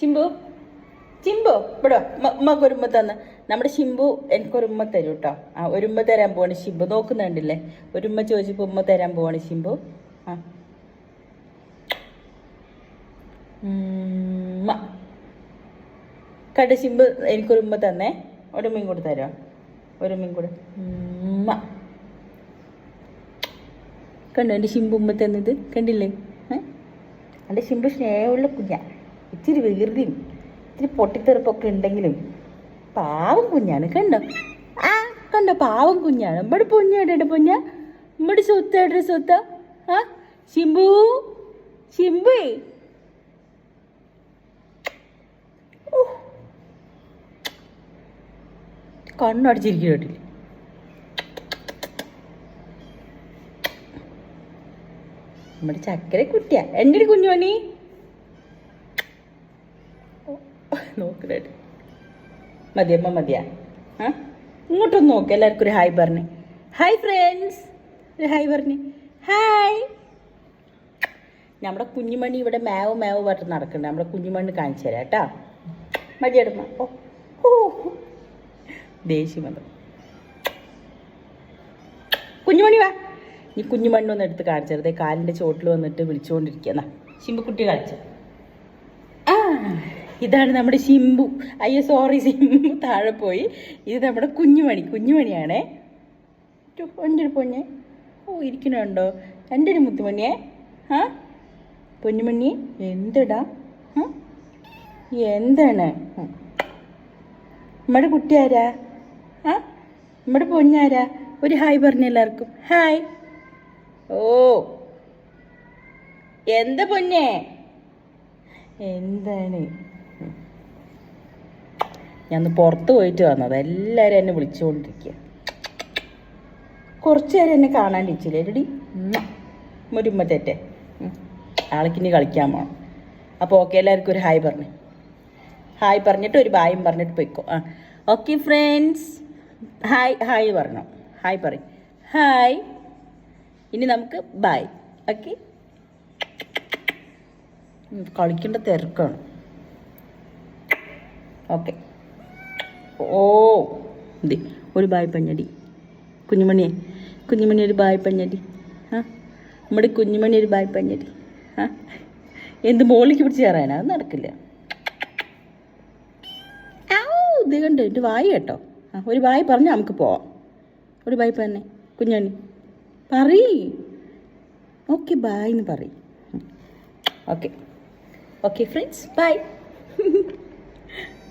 ചിമ്പു ചിമ്പു ഇവിടെ ഉമ്മക്ക് ഒരുമ്മ തന്ന്. നമ്മുടെ ശിമ്പു എനിക്ക് ഉമ്മ തരും കേട്ടോ ആ ഒരുമ്മ തരാൻ പോവാണ് ശിമ്പു നോക്കുന്നുണ്ടല്ലേ? ഒരുമ്മ ചോദിച്ചപ്പോ ഉമ്മ തരാൻ പോവാണ് ശിമ്പു ആ. കണ്ട ശിമ്പു എനിക്കൊരുമ്മ തന്നേ. ഒരു ഉമ്മയും കൂടെ തരാം ഒരു ഉമ്മയും കൂടെ. ഉമ്മ. കണ്ടോ എന്റെ ശിമ്പു ഉമ്മ തന്നത്? കണ്ടില്ലേ? ഏ? എന്റെ ശിമ്പു സ്നേഹമുള്ള കുഞ്ഞാ. ഇച്ചിരി വികൃതിയും ഇച്ചിരി പൊട്ടിത്തെറുപ്പൊക്കെ ഉണ്ടെങ്കിലും പാവം കുഞ്ഞാണ് കണ്ടോ? ആ കണ്ടോ? പാവം കുഞ്ഞാണ്. നമ്മുടെ പൊഞ്ഞാടെ പൊഞ്ഞ നമ്മുടെ സ്വത്തേട്ട സ്വത്ത? ആ ശിംബു? ശിംബേ? കണ്ണടിച്ചിരിക്കും കേട്ടില്ല? നമ്മുടെ ചക്കര കുട്ടിയാ എന്റെ ഒരു കുഞ്ഞുമണി നോക്കണേട്ട് മതിയമ്മ മതിയാ ആ? ഇങ്ങോട്ടൊന്ന് നോക്ക് എല്ലാവർക്കും ഒരു ഹായ് പറഞ്ഞേ. Hi friends. ഒരു ഹായ് പറഞ്ഞേ. ഹായ്. നമ്മുടെ കുഞ്ഞുമണി ഇവിടെ മാവ് മാവ് പറഞ്ഞ് നടക്കുന്നുണ്ട് നമ്മുടെ കുഞ്ഞുമണ്ണ് കാണിച്ചു തരാം കേട്ടോ. മതിയടമ്മ ഓ ഓ ദേഷ്യം കുഞ്ഞുമണി വാ. നീ കുഞ്ഞുമണ്ണൊന്ന് എടുത്ത് കാണിച്ചത് കാലിന്റെ ചോട്ടിൽ വന്നിട്ട് വിളിച്ചുകൊണ്ടിരിക്കുന്ന ശിമ്പുക്കുട്ടി കാണിച്ചു. ആ. ഇതാണ് നമ്മുടെ ശിംബു. അയ്യോ സോറി ശിംബു താഴെ പോയി. ഇത് നമ്മുടെ കുഞ്ഞുമണി. കുഞ്ഞുമണിയാണേ. എന്റെ ഒരു പൊന്നെ. ഓ ഇരിക്കണുണ്ടോ? എന്റെ ഒരു മുത്തുമണിയെ. ആ? പൊന്നുമണി എന്തടാ? എന്താണ്? നമ്മുടെ കുട്ടി ആരാ? ആ? നമ്മുടെ പൊന്നാരാ ഒരു ഹായ് പറഞ്ഞ എല്ലാവർക്കും. ഹായ്. ഓ. എന്താ പൊന്നേ? എന്താണ്. ഞാൻ പുറത്ത് പോയിട്ട് വന്നത് എല്ലാവരും എന്നെ വിളിച്ചുകൊണ്ടിരിക്കുക. കുറച്ച് നേരം എന്നെ കാണാണ്ടിരിച്ചില്ലേ എടി മുരുമ്പത്തേറ്റെ ആൾക്കിനി കളിക്കാൻ പോകണം അപ്പോൾ ഓക്കെ എല്ലാവർക്കും ഒരു ഹായ് പറഞ്ഞു. ഹായ് പറഞ്ഞിട്ട് ഒരു ബായും പറഞ്ഞിട്ട് പോയിക്കോ. ആ. Okay friends. ഹായ് ഹായ് പറഞ്ഞു. ഹായ് പറയും. ഹായ്. ഇനി നമുക്ക് ബായ്. ഓക്കെ? കളിക്കേണ്ട തിരക്കാണ്. ഓക്കെ. ഓ ഇത് ഒരു ബായ് പഞ്ഞടി. കുഞ്ഞുമണിയെ കുഞ്ഞുമണി ഒരു ബായ് പഞ്ഞടി. ആ നമ്മുടെ കുഞ്ഞുമണി ഒരു ബായ് പഞ്ഞടി. ആ എന്ത് മോളിക്ക് പിടിച്ച് കയറാനാ? അത് നടക്കില്ല. ഇത് എന്റെ വായി കേട്ടോ. ആ ഒരു വായി പറഞ്ഞാൽ നമുക്ക് പോവാം. ഒരു ബായ് പറഞ്ഞെ കുഞ്ഞണി പറയ്. ഓക്കെ ബായ് എന്ന് പറയും. ഓക്കെ. Okay friends bye